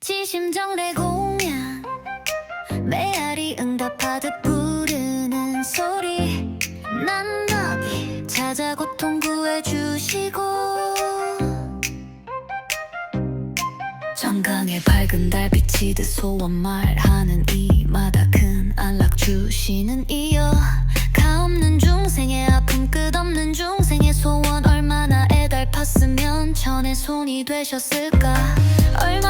지심정래 공양 메아리 응답하듯 부르는 소리. 난 너기 찾아 고통 구해주시고 정강의 밝은 달빛이듯 소원 말하는 이마다 큰 안락 주시는 이여 가없는 중생의 아픔 끝없는 중생의 소원 얼마나 애달팠으면 전의 손이 되셨을까? 얼마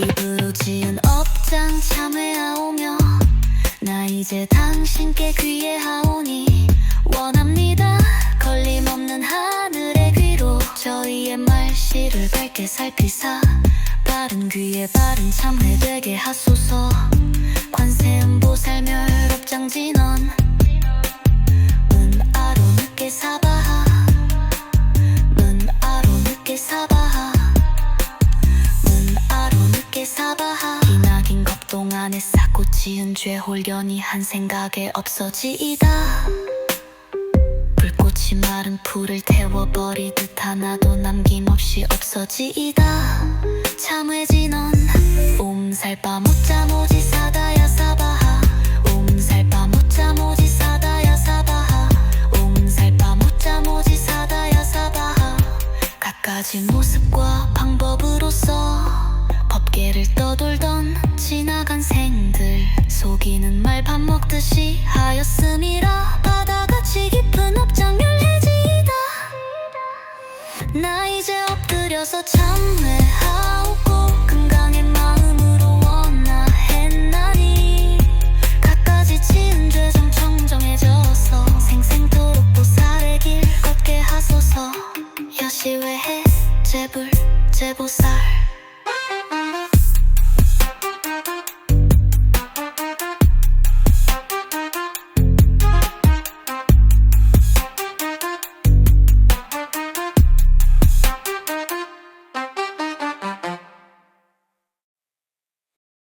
입으로 지은 업장 참회하오며 나 이제 당신께 귀해하오니 원합니다. 걸림없는 하늘의 귀로 저희의 말씨를 밝게 살피사 바른 귀에 바른 참회 되게 하소서. 관세음 보살 멸업장 진원 은아로 늦게 사바 안에 쌓고 지은 죄 홀연히 한 생각에 없어지이다. 불꽃이 마른 풀을 태워버리듯 하나도 남김없이 없어지이다. 참회진원 옴살바 못자 모지 사다야 사바하. 옴살바 못자 모지 사다야 사바하. 옴살바 못자 모지 사다야 사바하. 갖가지 모습과 방법으로서 나 이제 엎드려서 참회하오고 금강의 마음으로 원하했나니 갖가지 지은 죄 좀 청정해져서 생생토록 보살의 길 걷게 하소서. 여시외해 제불 제보살